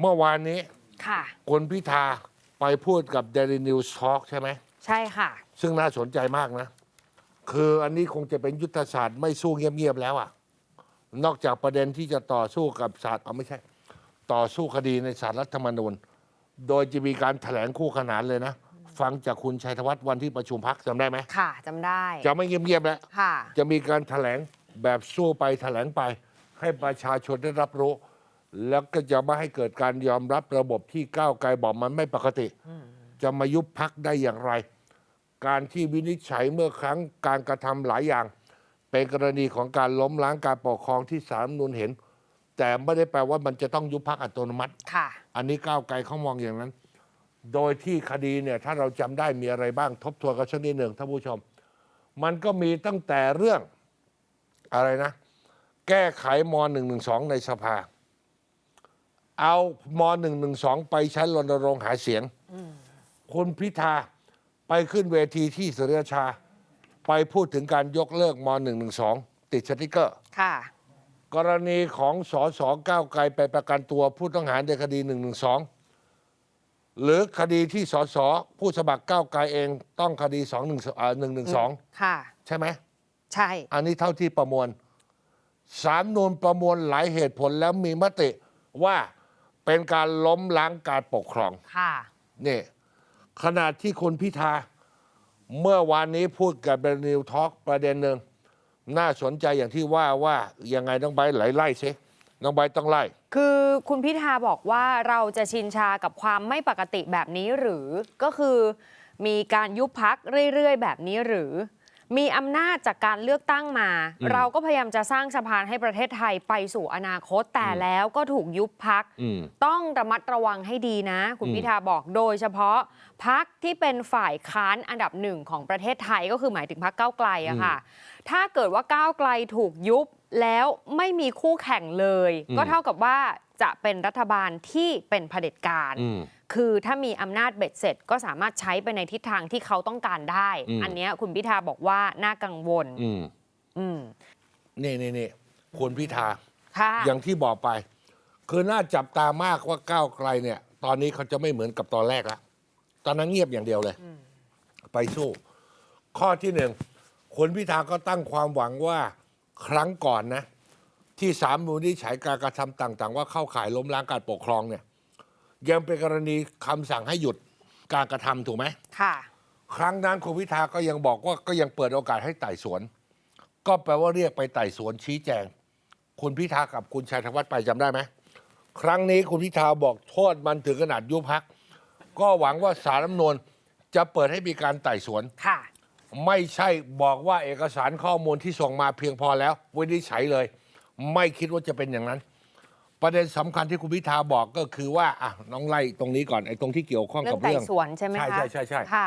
เมื่อวานนี้ค่ะ คุณพิธาไปพูดกับ Daily News Talk ใช่ไหม ใช่ค่ะ ซึ่งน่าสนใจมากนะ คืออันนี้คงจะเป็นยุทธศาสตร์ไม่สู้เงียบๆแล้วอะนอกจากประเด็นที่จะต่อสู้กับศาลเอาไม่ใช่ ต่อสู้คดีในศาลรัฐธรรมนูญ โดยจะมีการแถลงคู่ขนานเลยนะ ฟังจากคุณชัยธวัฒน์วันที่ประชุมพักจำได้ไหม ค่ะจำได้ จะไม่เงียบๆแล้ว ค่ะ จะมีการแถลงแบบสู้ไปแถลงไป ให้ประชาชนได้รับรู้ แล้วก็จะไม่ให้เกิดการยอมรับระบบที่ก้าวไกลบอกมันไม่ปกติ จะมายุบพักได้อย่างไร การที่วินิจฉัยเมื่อครั้งการกระทำหลายอย่าง เป็นกรณีของการล้มล้างการปกครองที่สารรัฐธรรมนูนเห็น แต่ไม่ได้แปลว่ามันจะต้องยุบพักอัตโนมัติค่ะอันนี้ก้าวไกลเขามองอย่างนั้น โดยที่คดีเนี่ยถ้าเราจำได้มีอะไรบ้างทบทวนกันสักนิดหนึ่งท่านผู้ชม มันก็มีตั้งแต่เรื่องอะไรนะ แก้ไขม .112 ในสภา เอาม .112 ไปใช้รณรงค์หาเสียง คุณพิธาไปขึ้นเวทีที่สุริยชา ไปพูดถึงการยกเลิกม .112 ติดสติกเกอร์ ค่ะ กรณีของสอสอก้าวไกลไปประกันตัวผู้ต้องหาในคดี 112 หรือคดีที่สอสอผู้สมัครก้าวไกลเองต้องคดี2 1 112ค่ะใช่ไหม ใช่ อันนี้เท่าที่ประมวลสารนูนประมวลหลายเหตุผลแล้วมีมติว่า เป็นการล้มล้างการปกครองค่ะนี่ขณะที่คุณพิธา เมื่อวานนี้พูดกับเบรนิวทอ k ประเด็นหนึ่งน่าสนใจอย่างที่ว่าว่ายังไงน้องใบร์ทไหลไล่ซิน้องใบร์ทต้องไล่ คือคุณพิธาบอกว่าเราจะชินชากับความไม่ปกติแบบนี้หรือก็คือมีการยุบพักเรื่อยๆ แบบนี้หรือ มีอำนาจจากการเลือกตั้งมาอืมเราก็พยายามจะสร้างสะพานให้ประเทศไทยไปสู่อนาคตแต่แล้วก็ถูกยุบพักอืมต้องระมัดระวังให้ดีนะ คุณอืมพิธาบอกโดยเฉพาะพักที่เป็นฝ่ายค้านอันดับหนึ่งของประเทศไทยก็คือหมายถึงพักก้าวไกลอะค่ะ ถ้าเกิดว่าก้าวไกลถูกยุบแล้วไม่มีคู่แข่งเลยอืมก็เท่ากับว่า จะเป็นรัฐบาลที่เป็นเผด็จการอืมคือถ้ามีอำนาจเบ็ดเสร็จ ก็สามารถใช้ไปในทิศทางที่เขาต้องการได้อืมอันเนี้ยคุณพิธาบอกว่าน่ากังวลอืมอืมนี่นี่นี่คุณพิธาค่ะอย่างที่บอกไป คือน่าจับตามากว่าก้าวไกลเนี่ย ตอนนี้เขาจะไม่เหมือนกับตอนแรกแล้วตอนนั้นเงียบอย่างเดียวเลย ไปสู้ ข้อที่หนึ่งคุณพิธาก็ตั้งความหวังว่าครั้งก่อนนะ ที่สามมูลนิฉัยการกระทำต่าง ๆ ว่าเข้าข่ายล้มล้างการปกครองเนี่ยยังเป็นกรณีคำสั่งให้หยุดการกระทำถูกไหมค่ะ ครั้งนั้นคุณพิธาก็ยังบอกว่าก็ยังเปิดโอกาสให้ไต่สวน ก็แปลว่าเรียกไปไต่สวนชี้แจง คุณพิธากับคุณชัยธวัฒน์ไปจำได้ไหมครั้งนี้คุณพิธาบอกโทษมันถึงขนาดยุบพัก ก็หวังว่าสารรัฐธรรมนูญจะเปิดให้มีการไต่สวนค่ะ ไม่ใช่บอกว่าเอกสารข้อมูลที่ส่งมาเพียงพอแล้ววินิจฉัยเลย ไม่คิดว่าจะเป็นอย่างนั้น ประเด็นสำคัญที่คุณพิธาบอกก็คือว่าอะน้องไล่ตรงนี้ก่อนไอ้ตรงที่เกี่ยวข้องเรื่กัอบงไต่เรื่อง สวนใช่ไหมคะใช่ใช่ใช่ค่ะ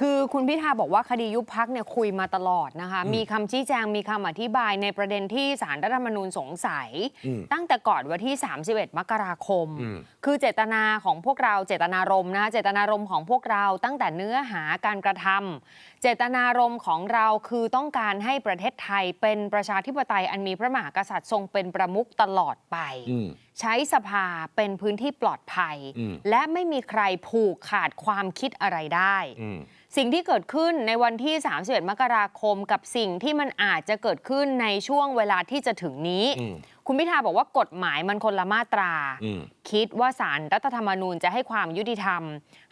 คือคุณพิธาบอกว่าคดียุบพักเนี่ยคุยมาตลอดนะคะ มีคำชี้แจงมีคำอธิบายในประเด็นที่สารรัฐธรรมนูญสงสัยอืมตั้งแต่ก่อนวันที่ 31 มกราคมอืมคือเจตนาของพวกเราเจตนารมณ์นะเจตนารมณ์ของพวกเราตั้งแต่เนื้อหาการกระทำเจตนารมณ์ของเราคือต้องการให้ประเทศไทยเป็นประชาธิปไตยอันมีพระมหากษัตริย์ทรงเป็นประมุขตลอดไปอืมใช้สภาเป็นพื้นที่ปลอดภัยอืมและไม่มีใครผูกขาดความคิดอะไรได้อืมสิ่งที่เกิดขึ้นในวันที่ 31 มกราคมกับสิ่งที่มันอาจจะเกิดขึ้นในช่วงเวลาที่จะถึงนี้อืมคุณพิธาบอกว่ากฎหมายมันคนละมาตราอืมคิดว่าสารรัฐธรรมนูญจะให้ความยุติธรรม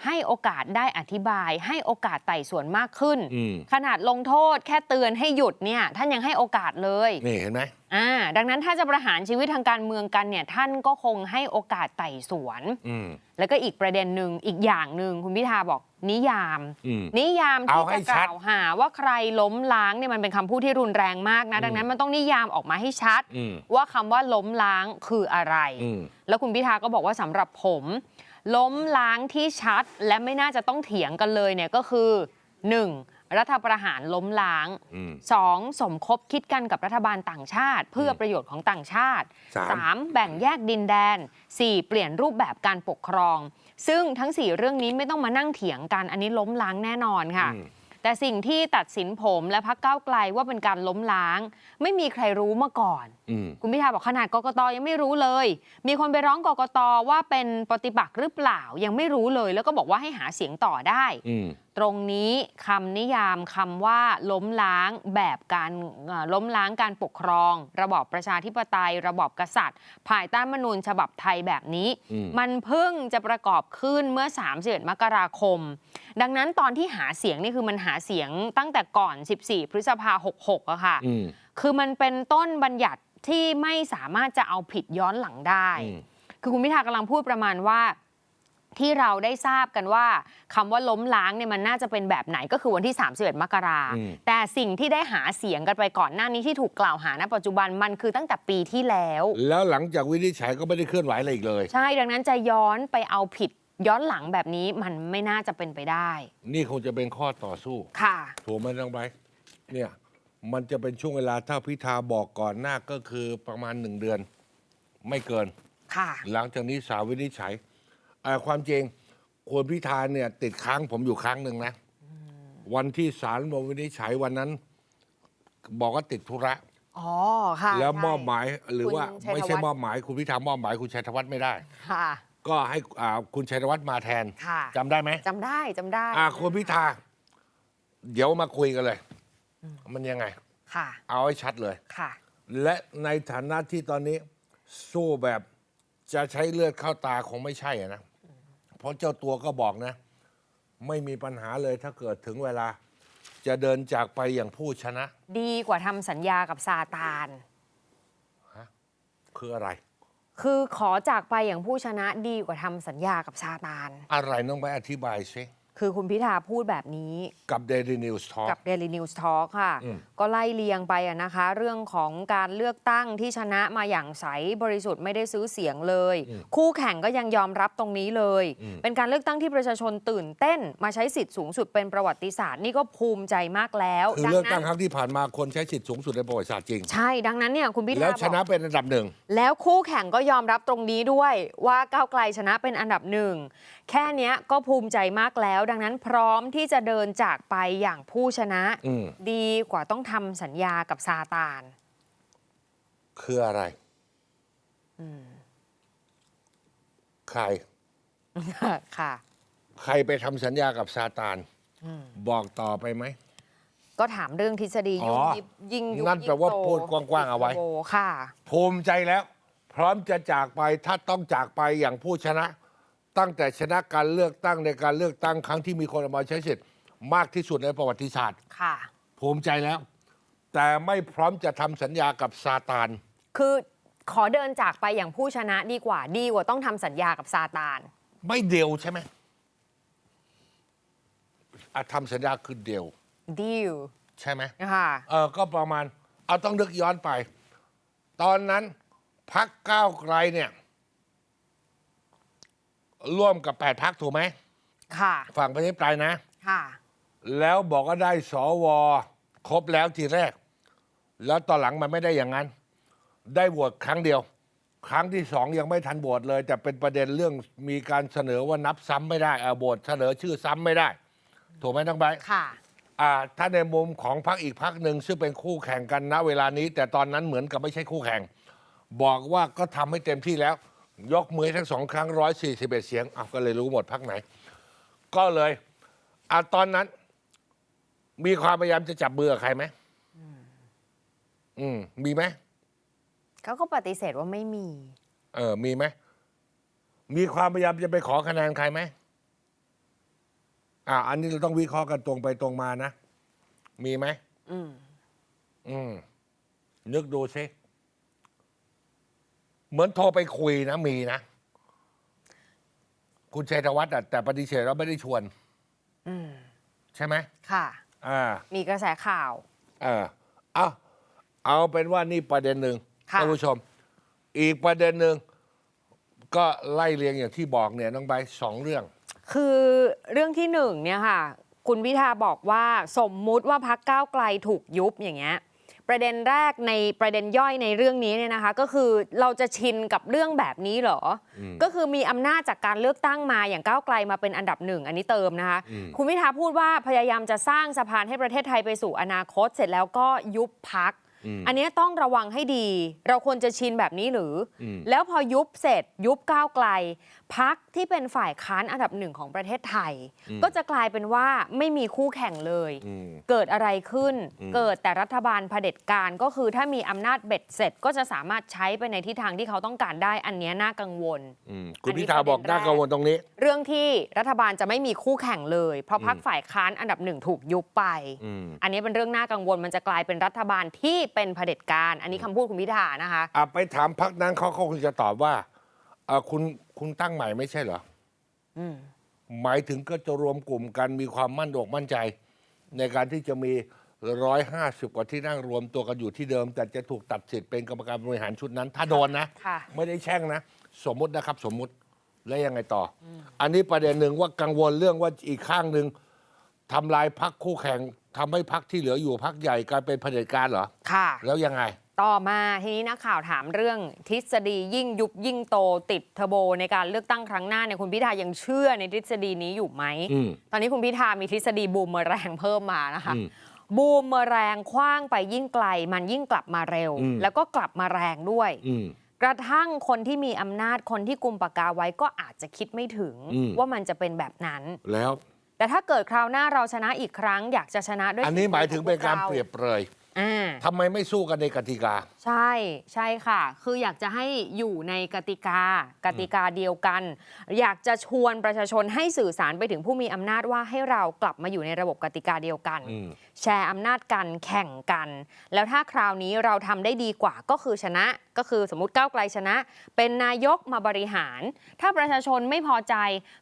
ให้โอกาสได้อธิบาย ให้โอกาสไต่สวนมากขึ้นอืมขนาดลงโทษแค่เตือนให้หยุดเนี่ยท่านยังให้โอกาสเลยนี่เห็นไหมอ่าดังนั้นถ้าจะประหารชีวิตทางการเมืองกันเนี่ยท่านก็คงให้โอกาสไต่สวนอืมแล้วก็อีกประเด็นหนึ่งอีกอย่างหนึ่งคุณพิธาบอกนิยามอืมนิยามเอาที่ให้จะชักดล่าวหาว่าใครล้มล้างเนี่ยมันเป็นคำพูดที่รุนแรงมากนะ ดังนั้นมันต้องนิยามออกมาให้ชัดอืมว่าคำว่าล้มล้างคืออะไรอืม แล้วคุณพิธาก็บอกว่าสำหรับผม ล้มล้างที่ชัดและไม่น่าจะต้องเถียงกันเลยเนี่ยก็คือ 1. รัฐประหารล้มล้างอืม 2. สมคบคิดกันกับรัฐบาลต่างชาติ เพื่อประโยชน์ของต่างชาติสาม 3. แบ่งแยกดินแดน 4. เปลี่ยนรูปแบบการปกครอง ซึ่งทั้ง 4 เรื่องนี้ไม่ต้องมานั่งเถียงกันอันนี้ล้มล้างแน่นอนค่ะอืม แต่สิ่งที่ตัดสินผมและพักก้าวไกลว่าเป็นการล้มล้าง ไม่มีใครรู้มาก่อนอืมคุณพิธาบอกขนาดกกตยังไม่รู้เลย มีคนไปร้องกกตว่าเป็นปฏิปักษ์หรือเปล่ายังไม่รู้เลย แล้วก็บอกว่าให้หาเสียงต่อได้อืม ตรงนี้คำนิยามคำว่าล้มล้างแบบการเอ่อล้มล้างการปกครอง ระบอบประชาธิปไตย ระบอบกษัตริย์ ภายใต้รัฐธรรมนูญฉบับไทยแบบนี้อืมมันเพิ่งจะประกอบขึ้นเมื่อ31มกราคม ดังนั้นตอนที่หาเสียงนี่คือมันหาเสียงตั้งแต่ก่อน 14 พฤษภา66อะค่ะอืมคือมันเป็นต้นบัญญัติที่ไม่สามารถจะเอาผิดย้อนหลังได้อืมคือคุณพิธากำลังพูดประมาณว่า ที่เราได้ทราบกันว่าคำว่าล้มล้างเนี่ยมันน่าจะเป็นแบบไหนก็คือวันที่ 31 มกราอืมแต่สิ่งที่ได้หาเสียงกันไปก่อนหน้านี้ที่ถูกกล่าวหาณปัจจุบันมันคือตั้งแต่ปีที่แล้ว แล้วหลังจากวินิจฉัยก็ไม่ได้เคลื่อนไหวอะไรอีกเลย ใช่ดังนั้นจะย้อนไปเอาผิดย้อนหลังแบบนี้มันไม่น่าจะเป็นไปได้ นี่คงจะเป็นข้อต่อสู้ค่ะถูกไหมน้องไบร์ทเนี่ยมันจะเป็นช่วงเวลาถ้าพิธาบอกก่อนหน้าก็คือประมาณหนึ่งเดือน ไม่เกินค่ะ หลังจากนี้สาววินิจฉัยอ่า ความจริงคุณพิธาเนี่ย ติดค้างผมอยู่ครั้งหนึ่งนะ วันที่ศาลลงวินิจฉัยวันนั้น บอกว่าติดธุระอ๋อค่ะแล้วใช่มอบหมายหรือว่าคุณชัยธวัฒน์ไม่ใช่มอบหมายคุณพิธามอบหมายคุณชัยธวัฒน์ไม่ได้ค่ะก็ให้อ่าคุณชัยธวัฒน์มาแทนค่ะจำได้ไหมจำได้จำได้อ่าคุณพิธา เดี๋ยวมาคุยกันเลย มันยังไงค่ะ เอาให้ชัดเลยค่ะ และในฐานะที่ตอนนี้สู้แบบจะใช้เลือดเข้าตาคงไม่ใช่อะนะ เพราะเจ้าตัวก็บอกนะ ไม่มีปัญหาเลยถ้าเกิดถึงเวลา จะเดินจากไปอย่างผู้ชนะ ดีกว่าทำสัญญากับซาตาน คืออะไร คือขอจากไปอย่างผู้ชนะดีกว่าทำสัญญากับซาตาน อะไรน้องไปอธิบายซิ คือคุณพิธาพูดแบบนี้ กับ Daily News Talk กับ Daily News Talk ค่ะ อืม ก็ไล่เลียงไปอะนะคะ เรื่องของการเลือกตั้งที่ชนะมาอย่างใสบริสุทธิ์ไม่ได้ซื้อเสียงเลยคู่แข่งก็ยังยอมรับตรงนี้เลยเป็นการเลือกตั้งที่ประชาชนตื่นเต้น มาใช้สิทธิ์สูงสุดเป็นประวัติศาสตร์นี่ก็ภูมิใจมากแล้วคือดัเลือกนั้ตั้งนครั้งที่ผ่านมาคนใช้สิทธิ์สูงสุดในประวัติศาสตร์จริง ใช่ดังนั้นเนี่ยคุณพิธาแล้วชนะบอก เป็นอันดับหนึ่ง แล้วคู่แข่งก็ยอมรับตรงนี้ด้วยว่าก้าวไกลชนะเป็นอันดับหนึ่ง แค่เนี้ยก็ภูมิใจมากแล้วดังนั้นพร้อมที่จะเดินจากไปอย่างผู้ชนะอืมดีกว่าต้องทำสัญญากับซาตาน คืออะไรใคร ค่ะ ใครไปทำสัญญากับซาตานบอกต่อไปไหม ก็ถามเรื่องทฤษฎีอ๋ยุ่องยิบยิงยุบนั่นแปลว่ายิงโตพูดกว้างๆเอาไว้โค่ะ ภูมิใจแล้ว พร้อมจะจากไปถ้าต้องจากไปอย่างผู้ชนะ ตั้งแต่ชนะการเลือกตั้งในการเลือกตั้งครั้งที่มีคนออกมาใช้สิทธิ์มากที่สุดในประวัติศาสตร์ ค่ะ ภูมิใจแล้ว แต่ไม่พร้อมจะทำสัญญากับซาตาน คือขอเดินจากไปอย่างผู้ชนะดีกว่าดีกว่าต้องทำสัญญากับซาตาน ไม่เดียวใช่ไหมอะทำสัญญาคือเดียว ดีลใช่ไหม ค่ะ เออก็ประมาณ เอาต้องนึกย้อนไป ตอนนั้นพักก้าวไกลเนี่ย ร่วมกับแปดพักถูกไหม ค่ะ ฝั่งประชาธิปไตยนะ ค่ะ แล้วบอกว่าได้สวครบแล้วทีแรก แล้วตอนหลังมันไม่ได้อย่างนั้น ได้โหวตครั้งเดียว ครั้งที่สองยังไม่ทันโหวตเลย แต่เป็นประเด็นเรื่องมีการเสนอว่านับซ้ำไม่ได้เอาโหวตเสนอชื่อซ้ำไม่ได้ ถูกไหมทั้งใบร์ท ค่ะ อ่าถ้าในมุมของพรรคอีกพรรคหนึ่งซึ่งเป็นคู่แข่งกันณเวลานี้ แต่ตอนนั้นเหมือนกับไม่ใช่คู่แข่ง บอกว่าก็ทำให้เต็มที่แล้ว ยกมือให้ทั้งสองครั้งร้อยสี่สิบเอ็ดเสียงอ้าวก็เลยรู้หมดพรรคไหน ก็เลยอ่าตอนนั้น มีความพยายามจะจับมือกับใครไหมอืม มีไหมเขาก็ปฏิเสธว่าไม่มี เออ มีไหมมีความพยายามจะไปขอคะแนนใครไหมอ่า อันนี้เราต้องวิเคราะห์กันตรงไปตรงมานะ มีไหมอืม อืม นึกดูซิ เหมือนโทรไปคุยนะมีนะ คุณชัยธวัฒน์อะแต่ปฏิเสธเราไม่ได้ชวน อืมใช่ไหมค่ะ อ่า มีกระแสข่าว เออเอาเอาเป็นว่านี่ประเด็นหนึ่งค่ะ ท่านผู้ชม อีกประเด็นหนึ่งก็ไล่เรียงอย่างที่บอกเนี่ยน้องใบร์ทสองเรื่อง คือเรื่องที่หนึ่งเนี่ยค่ะ คุณพิธาบอกว่าสมมุติว่าพักก้าวไกลถูกยุบอย่างเงี้ย ประเด็นแรกในประเด็นย่อยในเรื่องนี้เนี่ยนะคะ ก็คือเราจะชินกับเรื่องแบบนี้เหรออมก็คือมีอำนาจจากการเลือกตั้งมาอย่างก้าวไกลมาเป็นอันดับหนึ่งอันนี้เติมนะคะอืมคุณพิธาพูดว่าพยายามจะสร้างสะพานให้ประเทศไทยไปสู่อนาคต เสร็จแล้วก็ยุบพักอืมอันนี้ต้องระวังให้ดี เราควรจะชินแบบนี้หรืออมแล้วพอยุบเสร็จยุบก้าวไกล พักที่เป็นฝ่ายค้านอันดับหนึ่งของประเทศไทย ก็จะกลายเป็นว่าไม่มีคู่แข่งเลยอืมเกิดอะไรขึ้นอืมเกิดแต่รัฐบาลเผด็จการก็คือถ้ามีอำนาจเบ็ดเสร็จ ก็จะสามารถใช้ไปในทิศทางที่เขาต้องการได้อันเนี้ยน่ากังวลอืมคุณอันนี้พิธาบอกประเด็นแรกน่ากังวลตรงนี้ เรื่องที่รัฐบาลจะไม่มีคู่แข่งเลย เพราะพักอืมฝ่ายค้านอันดับหนึ่งถูกยุบไปอืมอันนี้เป็นเรื่องน่ากังวลมันจะกลายเป็นรัฐบาลที่เป็นเผด็จการ อันนี้คำพูดคุณพิธานะคะอะไปถามพักนั้นเขาเขาคงจะตอบว่า อะคุณคุณตั้งใหม่ไม่ใช่เหรอ อืม หมายถึงก็จะรวมกลุ่มกันมีความมั่นอกมั่นใจ ในการที่จะมีร้อยห้าสิบกว่าที่นั่งรวมตัวกันอยู่ที่เดิม แต่จะถูกตัดสิทธิ์เป็นกรรมการบริหารชุดนั้น ถ้าโดนนะ ค่ะ ไม่ได้แช่งนะ สมมุตินะครับสมมุติแล้วยังไงต่อออันนี้ประเด็นหนึ่งว่ากังวลเรื่องว่าอีกข้างหนึ่งทำลายพักคู่แข่งทำให้พักที่เหลืออยู่พักใหญ่กลายเป็นเผด็จการเหรอ ค่ะ แล้วยังไง ต่อมาทีนี้นักข่าวถามเรื่องทฤษฎียิ่งยุบยิ่งโตติดเทอร์โบในการเลือกตั้งครั้งหน้าเนี่ยคุณพิธายังเชื่อในทฤษฎีนี้อยู่ไหมอืมตอนนี้คุณพิธามีทฤษฎีบูมเมอแรงเพิ่มมานะคะอืมบูมเมอแรงคว้างไปยิ่งไกล มันยิ่งกลับมาเร็วอืมแล้วก็กลับมาแรงด้วยอืมกระทั่งคนที่มีอำนาจคนที่กุมปากกาไว้ก็อาจจะคิดไม่ถึงอืมว่ามันจะเป็นแบบนั้นแล้ว แต่ถ้าเกิดคราวหน้าเราชนะอีกครั้ง อยากจะชนะด้วย อันนี้หมายถึงเป็นการของเปรียบเปรย อ่า ทำไมไม่สู้กันในกติกา ใช่ใช่ค่ะ คืออยากจะให้อยู่ในกติกากติกาเดียวกัน อยากจะชวนประชาชนให้สื่อสารไปถึงผู้มีอำนาจว่าให้เรากลับมาอยู่ในระบบกติกาเดียวกัน อืม แชร์อำนาจกันแข่งกัน แล้วถ้าคราวนี้เราทำได้ดีกว่าก็คือชนะก็คือสมมติก้าวไกลชนะ เป็นนายกมาบริหาร ถ้าประชาชนไม่พอใจ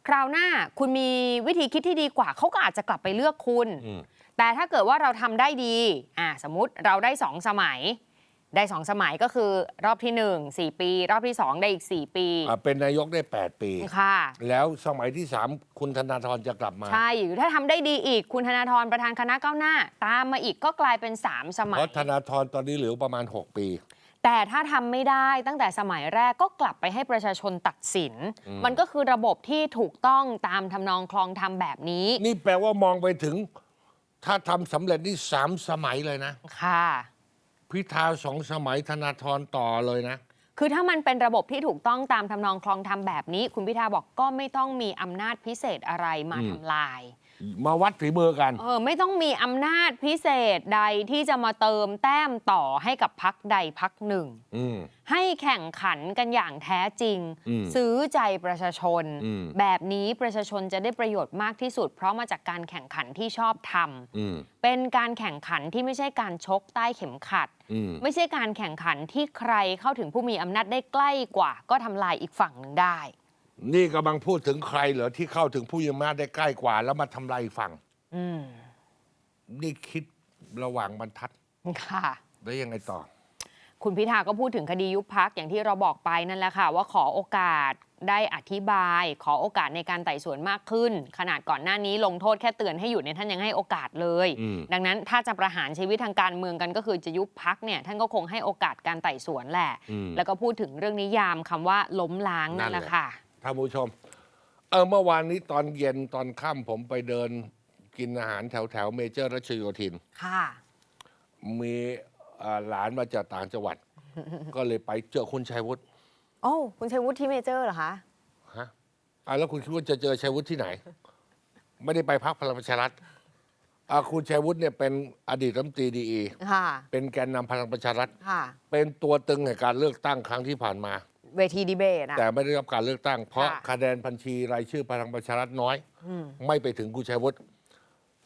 คราวหน้าคุณมีวิธีคิดที่ดีกว่าเขาก็อาจจะกลับไปเลือกคุณ อืม แต่ถ้าเกิดว่าเราทำได้ดีอ่าสมมุติเราได้สองสมัย ได้สองสมัยก็คือรอบที่หนึ่งสี่ปี รอบที่สองได้อีกสี่ปีอะเป็นนายกได้ 8 ปีค่ะ แล้วสมัยที่ 3 คุณธนาธรจะกลับมา ใช่หรือถ้าทำได้ดีอีกคุณธนาธรประธานคณะก้าวหน้า ตามมาอีกก็กลายเป็น 3 สมัเพยราะธนาธรตอนนี้เหลือประมาณ 6 ปีแต่ถ้าทำไม่ได้ตั้งแต่สมัยแรกก็กลับไปให้ประชาชนตัดสินอืมมันก็คือระบบที่ถูกต้องตามทำนองคลองธรรมแบบนี้ นี่แปลว่ามองไปถึง ถ้าทำสำเร็จนี่สามสมัยเลยนะ ค่ะ พิธาสองสมัยธนาธรต่อเลยนะ คือถ้ามันเป็นระบบที่ถูกต้องตามทำนองคลองธรรมแบบนี้ คุณพิธาบอกก็ไม่ต้องมีอำนาจพิเศษอะไรมาอืมทำลาย มาวัดฝีมือกัน เออไม่ต้องมีอำนาจพิเศษใดที่จะมาเติมแต้มต่อให้กับพักใดพักหนึ่ง อืม ให้แข่งขันกันอย่างแท้จริง อืมซื้อใจประชาชน อืม แบบนี้ประชาชนจะได้ประโยชน์มากที่สุด เพราะมาจากการแข่งขันที่ชอบทอืมำเป็นการแข่งขันที่ไม่ใช่การชกใต้เข็มขัด อืมไม่ใช่การแข่งขันที่ใครเข้าถึงผู้มีอำนาจได้ใกล้กว่า ก็ทำลายอีกฝั่งหนึ่งได้ นี่กำลังพูดถึงใครเหรอที่เข้าถึงผู้ยมนาจได้ใกล้กว่า แล้วมาทำลายอีกฝั่งอืมนี่คิดระหว่างบรรทัด ค่ะ แล้วยังไงต่อ คุณพิธาก็พูดถึงคดียุบพักอย่างที่เราบอกไปนั่นแหละค่ะ ว่าขอโอกาสได้อธิบาย ขอโอกาสในการไต่สวนมากขึ้น ขนาดก่อนหน้านี้ลงโทษแค่เตือนให้หยุดเนี่ยท่านยังให้โอกาสเลย อืม ดังนั้นถ้าจะประหารชีวิตทางการเมืองกันก็คือจะยุบพักเนี่ยท่านก็คงให้โอกาสการไต่สวนแหละ อืม แล้วก็พูดถึงเรื่องนิยามคำว่าล้มล้างนั่นแหละ ค่ะ ท่านผู้ชม เออเมื่อวานนี้ตอนเย็นตอนค่ำผมไปเดินกินอาหารแถวแถวๆเมเจอร์รัชโยธิน ค่ะ มีเอ่อหลานมาจากต่างจังหวัด ก็เลยไปเจอคุณชัยวุฒิโอ้คุณชัยวุฒิที่เมเจอร์เหรอคะ ฮะอะแล้วคุณคิดว่าจะเจอชัยวุฒิที่ไหน ไม่ได้ไปพักพลังประชารัฐอะคุณชัยวุฒิเนี่ยเป็นอดีตรัฐมนตรีดีอีค่ะ เป็นแกนนำพลังประชารัฐ ค่ะ เป็นตัวตึงในการเลือกตั้งครั้งที่ผ่านมา เวทีดีเบตอะ แต่ไม่ได้รับการเลือกตั้ง เพราะค่ะคะแนนบัญชีรายชื่อพลังประชารัฐน้อย อืม ไม่ไปถึงคุณชัยวุฒิ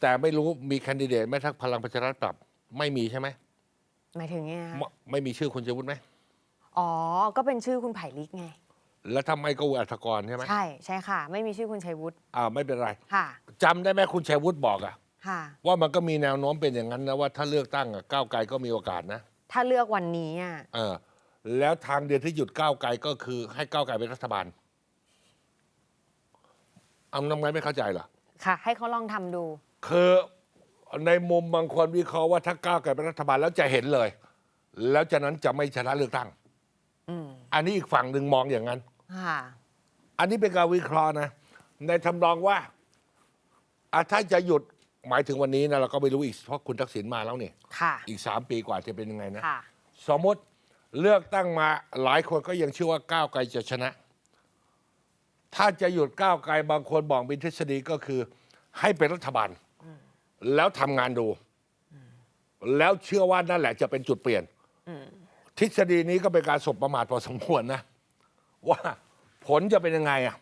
แต่ไม่รู้มีแคนดิเดตไหมทักพลังประชารัฐปรับ ไม่มีใช่ไหมหมายถึงไงคะไม่ไม่มีชื่อคุณชัยวุฒิไหมอ๋อ ก็เป็นชื่อคุณไผ่ลิกไง แล้วทำไมก็อุอัฐกรใช่ไหมใช่ใช่ค่ะ ไม่มีชื่อคุณชัยวุฒิอ่าไม่เป็นไรค่ะ จำได้ไหมคุณชัยวุฒิบอกอะค่ะ ว่ามันก็มีแนวโน้มเป็นอย่างนั้นนะว่าถ้าเลือกตั้งอะก้าวไกลก็มีโอกาสนะถ้าเลือกวันนี้อะเออ แล้วทางเดียวที่หยุดก้าวไกลก็คือ ให้ก้าวไกลเป็นรัฐบาลเอาทำไมไม่เข้าใจเหรอค่ะ ให้เขาลองทำดู คือในมุมบางคนวิเคราะห์ว่าถ้าก้าวไกลเป็นรัฐบาลแล้วจะเห็นเลย แล้วจากนั้นจะไม่ชนะเลือกตั้งอืมอันนี้อีกฝั่งหนึ่งมองอย่างนั้นค่ะอันนี้เป็นการวิเคราะห์นะ ในทำนองว่าอะถ้าจะหยุดหมายถึงวันนี้นะเราก็ไม่รู้อีกเพราะคุณทักษิณมาแล้วนี่ค่ะอีกสามปีกว่าจะเป็นยังไงนะค่ะสมมติ เลือกตั้งมาหลายคนก็ยังเชื่อว่าก้าวไกลจะชนะ ถ้าจะหยุดก้าวไกลบางคนบอกมีทฤษฎีก็คือ ให้เป็นรัฐบาล แล้วทำงานดู แล้วเชื่อว่านั่นแหละจะเป็นจุดเปลี่ยนทฤษฎีนี้ก็เป็นการสบประมาทพอสมควรนะ ว่าผลจะเป็นยังไงอะ